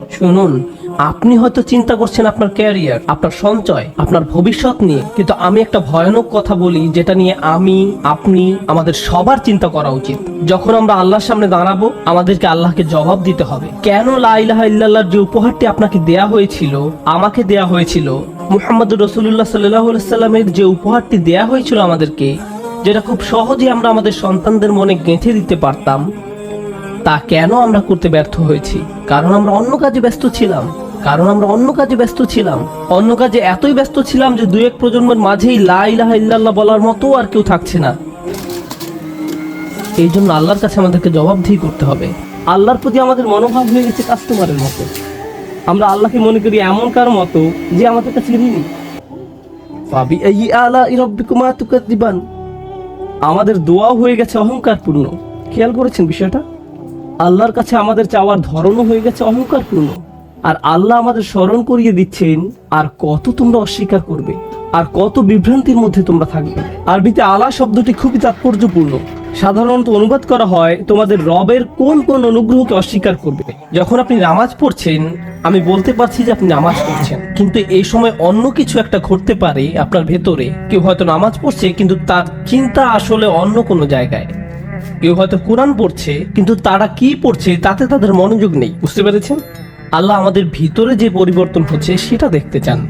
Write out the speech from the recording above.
শুনুন, আপনি হয়তো চিন্তা করছেন আপনার ক্যারিয়ার, আপনার সঞ্চয়, আপনার ভবিষ্যৎ নিয়ে, কিন্তু আমি একটা ভয়ানক কথা বলি যেটা নিয়ে আমি, আপনি, আমাদের সবার চিন্তা করা উচিত। যখন আমরা আল্লাহর সামনে দাঁড়াবো, আমাদেরকে আল্লাহকে জবাব দিতে হবে। কেন লাইলাহা ইল্লাল্লাহর যে উপহারটি আপনাকে দেয়া হয়েছিল, আমাকে দেয়া হয়েছিল মুহাম্মদ রসুল্লাহ সাল্লাহ সাল্লামের যে উপহারটি দেয়া হয়েছিল আমাদেরকে, যেটা খুব সহজে আমরা আমাদের সন্তানদের মনে গেঁথে দিতে পারতাম তা কেন আমরা করতে ব্যর্থ হয়েছি? কারণ আমরা অন্য কাজে ব্যস্ত ছিলাম। কারণ আমরা অন্য কাজে ব্যস্ত ছিলাম। অন্য কাজে এতই ব্যস্ত ছিলাম যে দুই এক প্রজন্মের মাঝেই লা ইলাহা ইল্লাল্লাহ বলার মতো আর কেউ থাকছে না। এই জন্য আল্লাহর কাছে আমাদেরকে জবাবদিহি করতে হবে। আল্লাহর প্রতি আমাদের মনোভাব হয়ে গেছে কাস্টমারের মতো। আমরা আল্লাহকে মনে করি এমন কার মতো যে আমাদের কাছে ঋণী পাবি এই আলা ইরব্বিকুমা তুকাদ্দিবান। আমাদের দোয়াও হয়ে গেছে অহংকারপূর্ণ। খেয়াল করেছেন বিষয়টা? আল্লাহর কাছে আমাদের চাওয়ার ধরনও হয়ে গেছে অহংকারপূর্ণ। আর আল্লাহ আমাদের স্মরণ করিয়ে দিচ্ছেন, আর কত তোমরা অস্বীকার করবে, আর কত বিভ্রান্তির মধ্যে তোমরা থাকবে। আরবিতে আলা শব্দটি খুবই তাৎপর্যপূর্ণ। সাধারণত অনুবাদ করা হয়, তোমাদের রবের কোন কোন অনুগ্রহকে অস্বীকার করবে। যখন আপনি নামাজ পড়ছেন, আমি বলতে পারছি যে আপনি নামাজ পড়ছেন। কিন্তু এই সময় অন্য কিছু একটা ঘটতে পারে আপনার ভেতরে। কেউ হয়তো নামাজ পড়ছে, কিন্তু তার চিন্তা আসলে অন্য কোনো জায়গায়। কেউ হয়তো কোরআন পড়ছে, কিন্তু তারা কি পড়ছে তাতে তাদের মনোযোগ নেই। বুঝতে পেরেছেন? আল্লাহ আমাদের ভিতরে যে পরিবর্তন হচ্ছে, সেটা দেখতে চান।